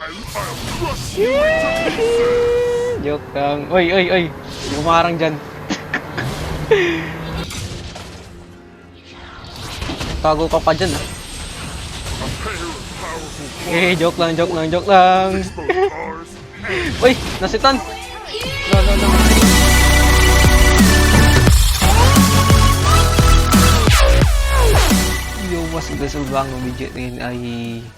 Joke lang. Oy, oy, oy. Hindi kumarang dyan. Tago ka pa dyan, ah. Eh, joke lang, joke lang, joke lang. Uy, nasitan. Mas gusto ba ang video ngayon ay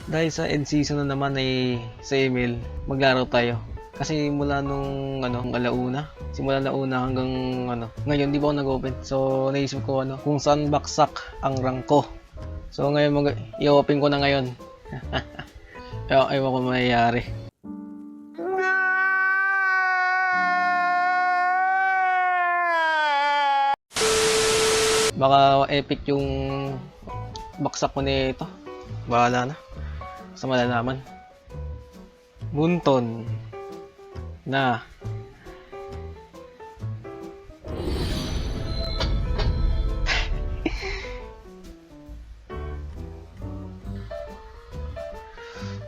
dahil sa end season na naman ay sa email, maglaro tayo. Kasi mula nung ano, alauna, simula na una hanggang ano, ngayon di ba ako nag-open. So naisip ko ano, kung saan baksak ang rank ko. So ngayon mag i-open ko na ngayon. Ewan, ewan ko mayayari. Baka epic yung baksak ko nito. Bahala na. Sa malalaman. Bunton. Na.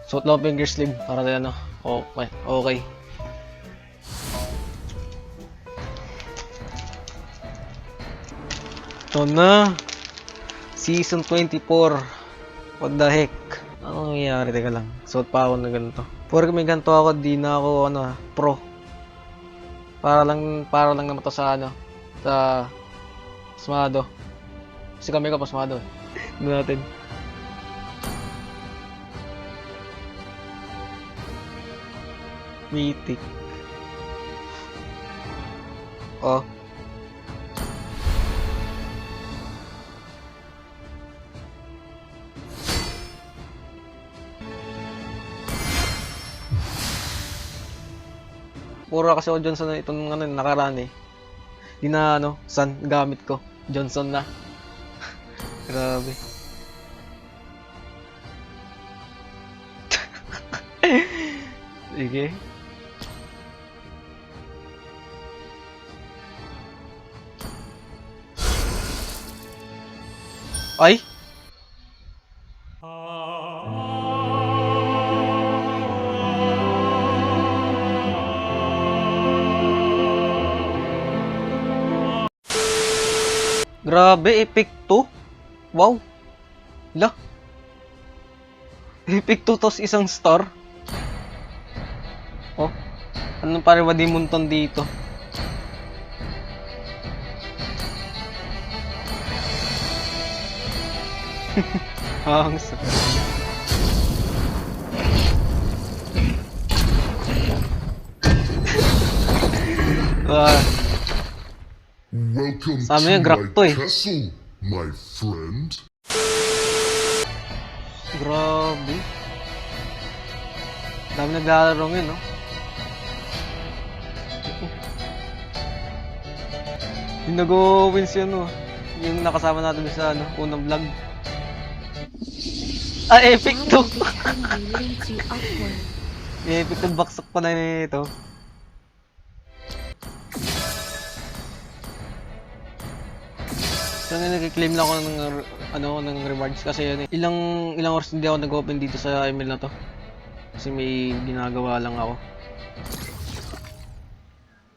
Suot lang ang finger sleeve para na ano. Okay. Okay. Ito na. Season 24. What the heck? Ano nangyayari? Teka lang. Suot pa ako na ganito. Puro may ganito ako, di na ako ano, ah, pro. Para lang para lang naman to sa ano, sa Smado. Kasi kami ka pa Smado. eh. Ano natin? Mythic. Oh. Puro kasi ako Johnson na itong ano, nakaraan eh. Di na ano, san gamit ko. Johnson na. Grabe. Sige. Ay! Grabe, epic to. Wow. La. Epic to tos isang star. Oh. Anong pare ba di munton dito? Ang sa. Ah, Welcome Sabi to grab my to eh. castle, my friend. grabe. Dami naglalaro ngayon, no? Yung nag-wins yun, no? Yung nakasama natin sa ano, unang vlog. Ah, epic to! epic to, baksak pa na nito. So, nag-claim lang ako ng, ano, ng rewards kasi yun eh. Ilang, ilang oras hindi ako nag-open dito sa email na to. Kasi may ginagawa lang ako.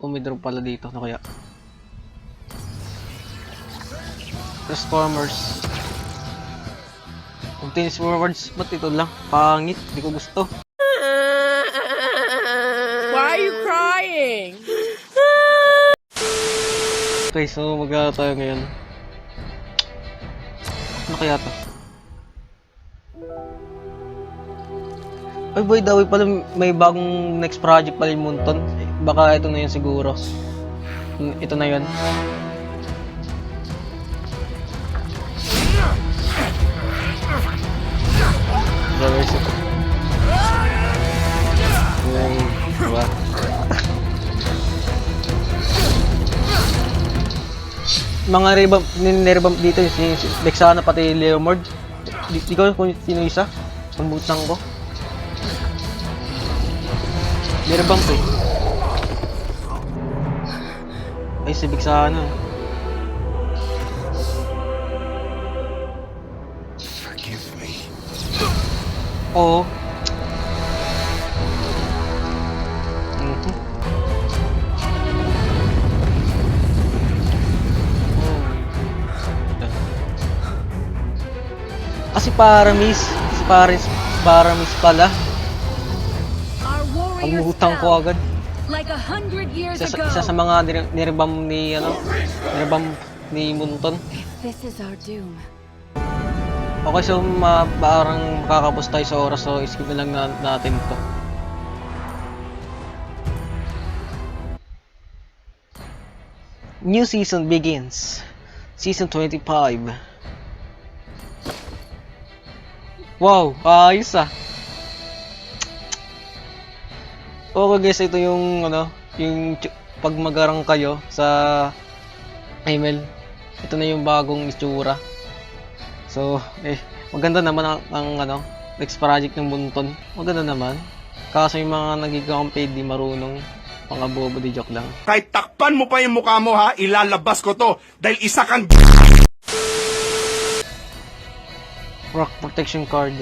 Oh, may drop pala dito. Ano kaya? Transformers. Obtains rewards. Ba't ito lang? Pangit. Di ko gusto. Why are you crying? Okay, so magkano tayo ngayon? Ano kaya to? Ay boy, daw pala may bagong next project pala yung Munton. Baka ito na yun siguro. Ito na yun. Mga revamp, nirevamp dito si, Lexana pati Leomord. Di, di ko kung sino isa. Pambutan ko. Nirevamp eh. Ay, si Lexana. Forgive me. Oo. Paramis. Si Paris. Paramis pala. Warriors Pagmuhutang ko agad. like a hundred years Isa, sa- ago. isa sa mga nire- nirebam ni, ano, nirebam ni Munton. This is our doom. Okay, so ma parang makakapos tayo sa oras, so skip na lang na natin to. New season begins. Season 25. Wow, ayos ah. Okay guys, ito yung ano, yung pag magarang kayo sa email. Ito na yung bagong itsura. So, eh, maganda naman ang, ang ano, next project ng Bunton. Maganda naman. Kaso yung mga nagiging di marunong, mga bobo di joke lang. Kahit takpan mo pa yung mukha mo ha, ilalabas ko to. Dahil isa kang Rock protection card.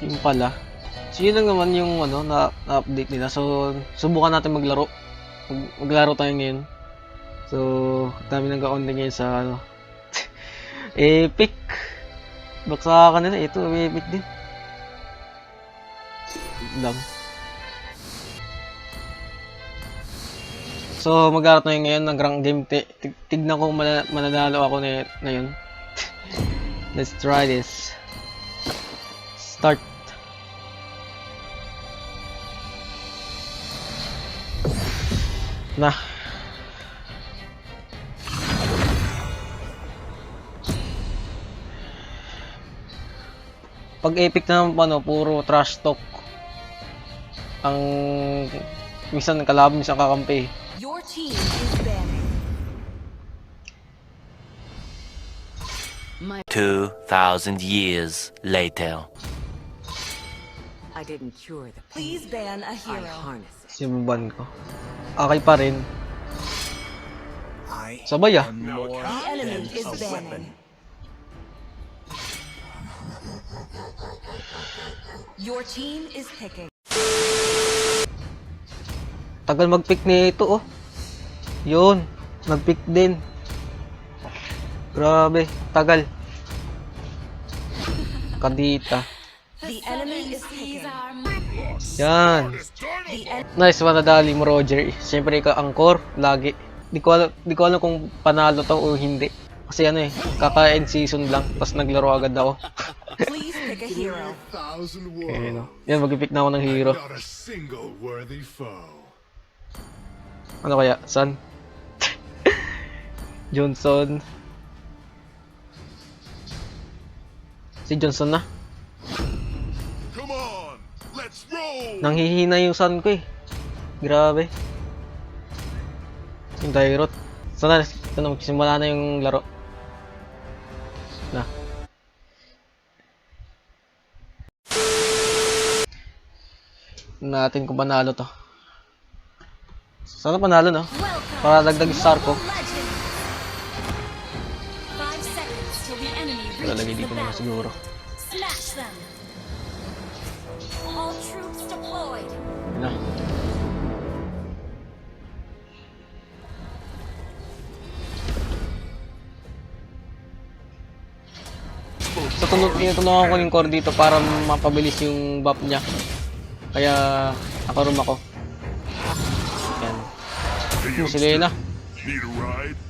Yung pala. So yun lang naman yung ano na, na update nila. So subukan natin maglaro. Mag, maglaro tayo ngayon. So dami nang ka-online ngayon sa ano. Epic. Baksa kanila ito epic din. Lang. So, mag-aaral tayo ngayon ng rank game. Tig- tignan ko mana- mananalo ako na, na yun. Let's try this. Start. Na. Pag epic naman pa, no, puro trash talk. Ang minsan kalaban, minsan kakampi. Team is banned. 2,000 years later. I didn't cure the pain. Please ban a I hero. harness it. Sinuban ko. Okay pa rin. Sabay ah. The enemy is banning. Your team is picking. Tagal mag-pick nito oh. Yun. Nag-pick din. Grabe. Tagal. Kadita. The enemy is. Yan. Nice, manadali mo Roger. Siyempre ikaw angkor. Lagi. Di ko alam, di ko alam kung panalo to o hindi. Kasi ano eh, kaka-end season lang, tapos naglaro agad ako. Please pick a hero. thousand Kaya, no. Yan, mag-pick na ako ng hero. Ano kaya? San? Johnson. Si Johnson na. Come on, let's roll. Nanghihina yung sun ko eh. Grabe. Yung Dairot. So na, ito na, magsimula na yung laro. Na. natin kung panalo to. Sana panalo no? Para dagdag star ko. The dito naman battle. siguro. Smash them. All troops deployed. Yun na. So, tunod, tinutulungan ko yung core dito para mapabilis yung buff niya. Kaya, nakaroom ako. Yan. Yung si Lena. Need a ride?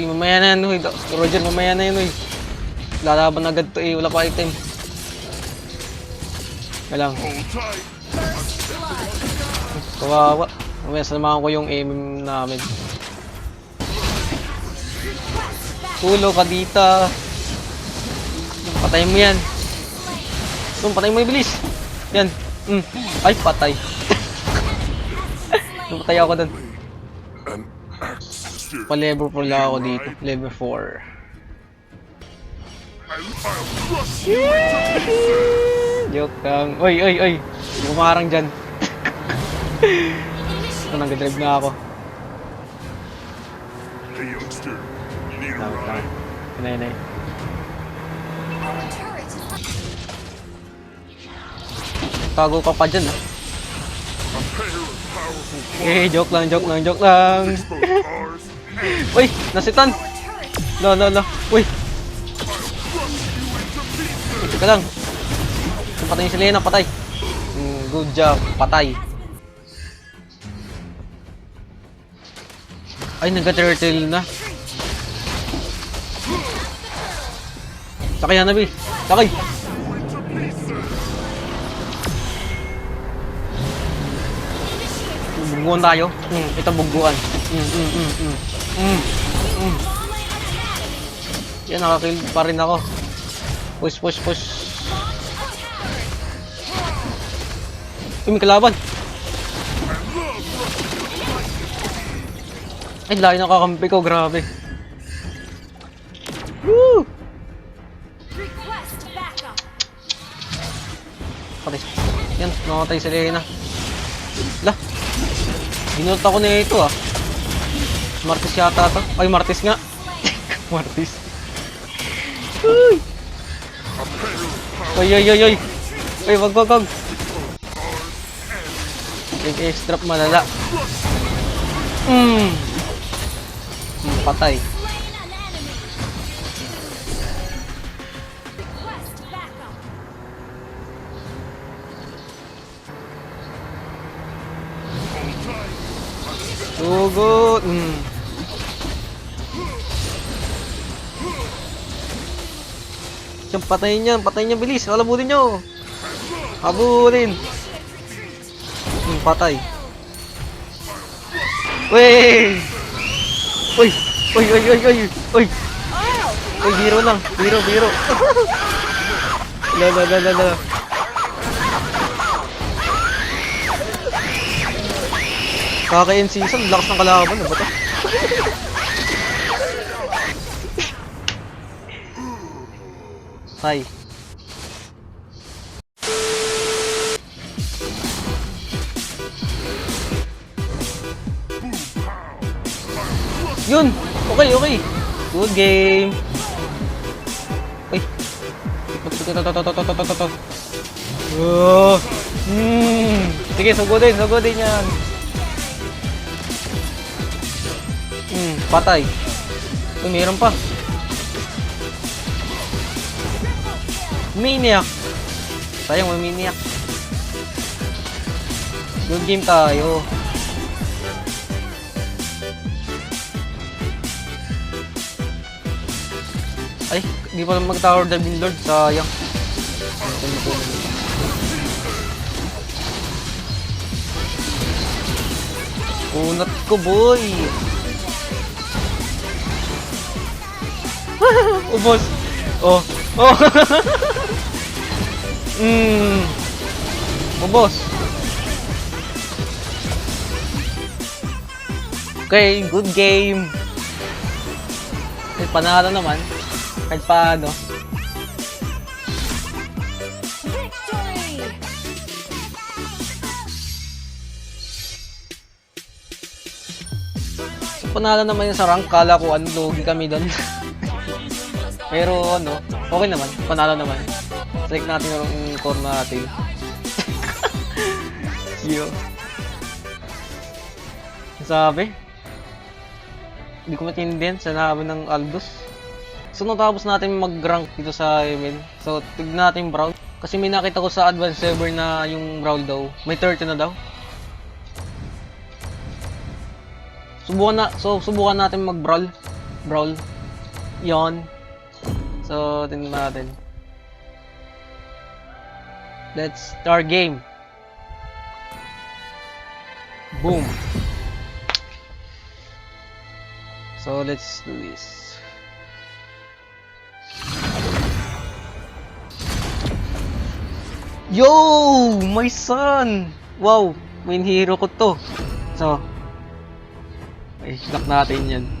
Uy, mamaya na yan, uy. Roger, mamaya na yan, uy. Lalaban agad to eh. Wala pa item. Kaya lang. Hold tight. Kawawa. Mamaya samahan ko yung aim namin. Tulo ka dito. Patayin mo yan. Tum, patayin mo yung bilis. Yan. Mm. Ay, patay. Napatay ako doon. Pa-level 4 lang ako dito. Level 4. I'll, I'll crush you. Joke lang. Oy, oy, oy. Bumarang dyan. so, nag-drive na ako. Hey, youngster. Need a Tama, tama. ride? Inay, inay. Tago ka pa dyan, ah. A pair of Eh, joke lang, joke lang, joke lang. Uy, nasitan. No, no, no. Uy. Teka lang. Patay si Lena, patay. Mm, good job, patay. Ay, nagka-turtle na. Sakay, Hanabi. Sakay. Bugbuan tayo. Mm, ito bugbuan. Mm, mm, mm, mm. Mm, mm. Yan, nakakill pa rin ako. Push, push, push. Uy, may kalaban. Ay, layo na kakampi ko, grabe. Woo! Patay. Yan, namatay si Lena. Lah. Binulot ako na ito ah. Martis yata to. Ay, Martis nga. Martis. Uy! Oy, oy, oy, oy. Oy, wag, wag, wag. Big extra malala. Mm. Mm, patay. Slain an Siyang patayin niyan, patayin niya bilis. Halabutin niyo. Habulin. Hmm, patay. Wey! Uy! Uy, uy, uy, uy! Uy! Uy, biro lang. Biro, biro. La, la, la, la, la. Kaka-end season, lakas ng kalaban. Ano ba to? Hi. Yun! Okay, okay. Good game. Uy. Ito, ito, ito, ito, ito, ito. Sige, sugodin, sugodin yan. Hmm, patay. Uy, meron pa. Maniac. Sayang, may maniac. Good game tayo. Ay, di pa mag-tower diving lord. Sayang. Ito na po. Unat ko, boy. Ubos. Oh. Oh. mm. Ubos. Okay, good game. Eh, panalo naman. Kahit paano. Victory. Panalo naman yun sa rank. Kala ko ano, lugi kami doon. Pero ano, okay naman. Panalo naman. Select natin yung core natin. Yo. Sabi? Hindi ko maintindihan sa nabi ng Aldous. So, natapos natin mag-rank dito sa email. So, tignan natin Brawl. Kasi may nakita ko sa advanced server na yung Brawl daw. May 30 na daw. Subukan na, so subukan natin mag-brawl. Brawl. Yon. So, tingnan natin. Let's start game. Boom. So, let's do this. Yo! My son! Wow! Main hero ko to. So, ay, lock natin yan.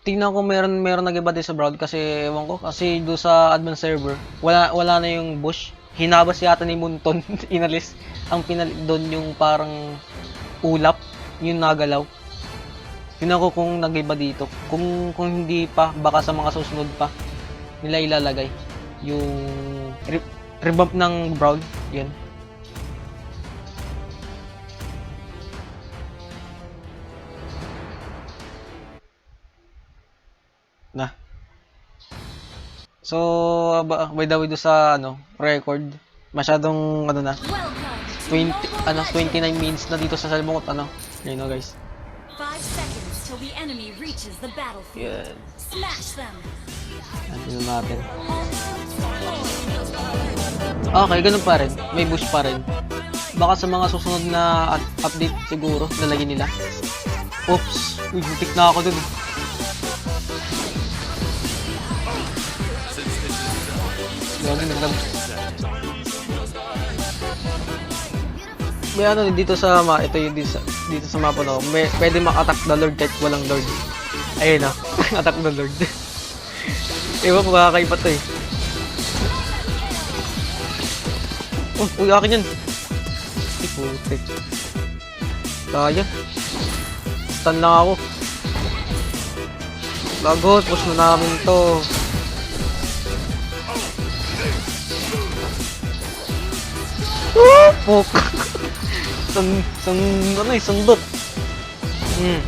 Tingnan ko meron meron nag-iba din sa Brown kasi ewan ko kasi do sa advanced server wala wala na yung bush. Hinabas yata ni Munton inalis. Ang pinalit doon yung parang ulap yung nagalaw. Yun ako kung nag-iba dito. Kung, kung hindi pa, baka sa mga susunod pa, nila ilalagay. Yung re- revamp ng Brawl, yun. Na. So, ba, by the way do sa ano, record, masyadong ano na, Welcome 20 to ano Mobile 29 Legends. minutes na dito sa Salmongot ano. Yun know, guys. Five seconds till the enemy reaches the battlefield. Yan. Smash them. Ano natin. Okay, ganun pa rin. May boost pa rin. Baka sa mga susunod na at- update siguro, lalagyan nila. Oops! Uy, butik na ako dun. Gagi, naglag. May ano dito sa ma ito yung dito sa, dito sa mapa no. May pwede mak-attack the lord kahit walang lord. Ayun na. attack the lord. Ewan ko kakaiba to eh. Oh, uy, akin yan. Ay, putik. Kaya. Stun lang ako. Lagot, push na namin to. Oh, pok. San, san, ano eh, sundot. Hmm.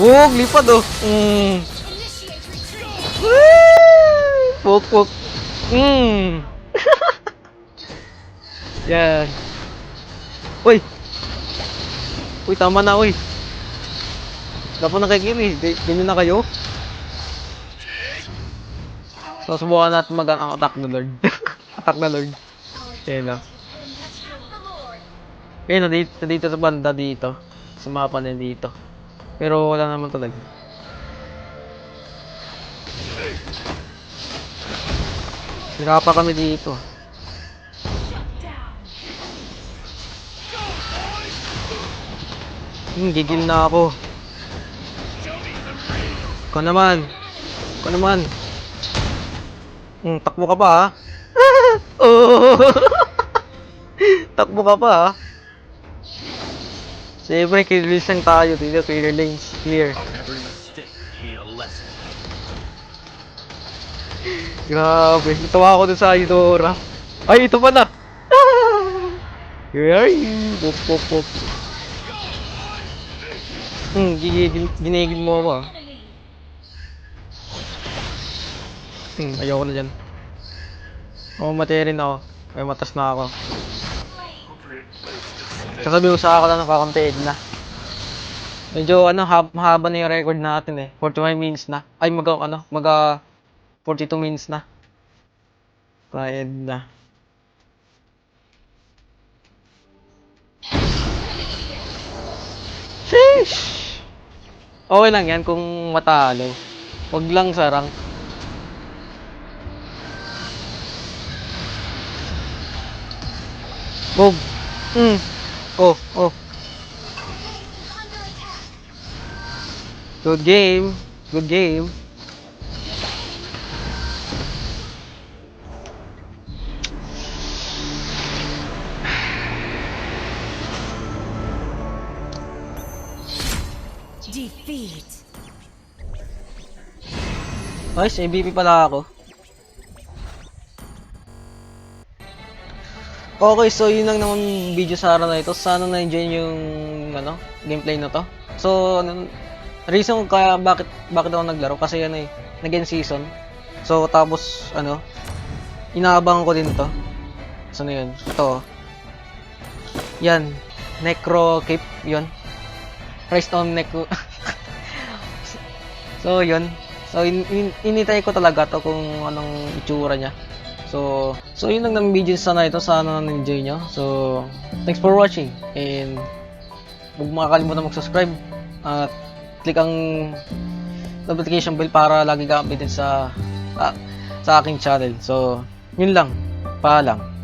Bug, lipad oh. Hmm. Woo! Pok, Hmm. Yan. Uy. Uy, tama na, uy. Dapat nakikili. Di- Ganyan na kayo. So, subukan natin mag ang attack na Lord. attack na Lord. Yan na. Ayun, nandito, nandito sa banda dito. Sa mapa na dito. Pero wala naman talaga. Sira kami dito. Hmm, gigil na ako. Ikaw naman. Ikaw naman. Hmm, takbo ka pa ha? oh. takbo ka pa ha? Siyempre, clear lang tayo dito. Clear lanes. Clear. Grabe. Natawa ako dun sa Idora. Ay, ito pa na. Here are you? Pop, pop, pop. Hmm, gigigil, ginigil mo ako ah. Hmm, ayoko na dyan. Oo, matay rin ako. Ay, matas na ako. Sasabi ko sa ako lang nakakontaid na. Medyo ano, hab mahaba na yung record natin eh. 45 minutes na. Ay, mag ano, mag 42 minutes na. Kaya na. Sheesh! Okay lang yan kung matalo. Huwag lang sarang. Boom! Mm. Oh, oh. Good game. Good game. Nice, MVP pala ako. Okay, so yun lang naman video sa araw na ito. Sana na-enjoy yung ano, gameplay na to. So, ano, reason kaya bakit bakit ako naglaro kasi ano eh, nag season. So, tapos ano, inaabangan ko din to. So, ano yun? Ito. Yan. Necro Cape, yun. Rest on Necro. so, yun. So, in, in, initay ko talaga to kung anong itsura niya. So, so yun lang ng video sana ito. Sana na-enjoy nyo. So, thanks for watching. And, huwag makakalimutan mag-subscribe. At, click ang notification bell para lagi ka updated sa, sa, sa aking channel. So, yun lang. Paalam.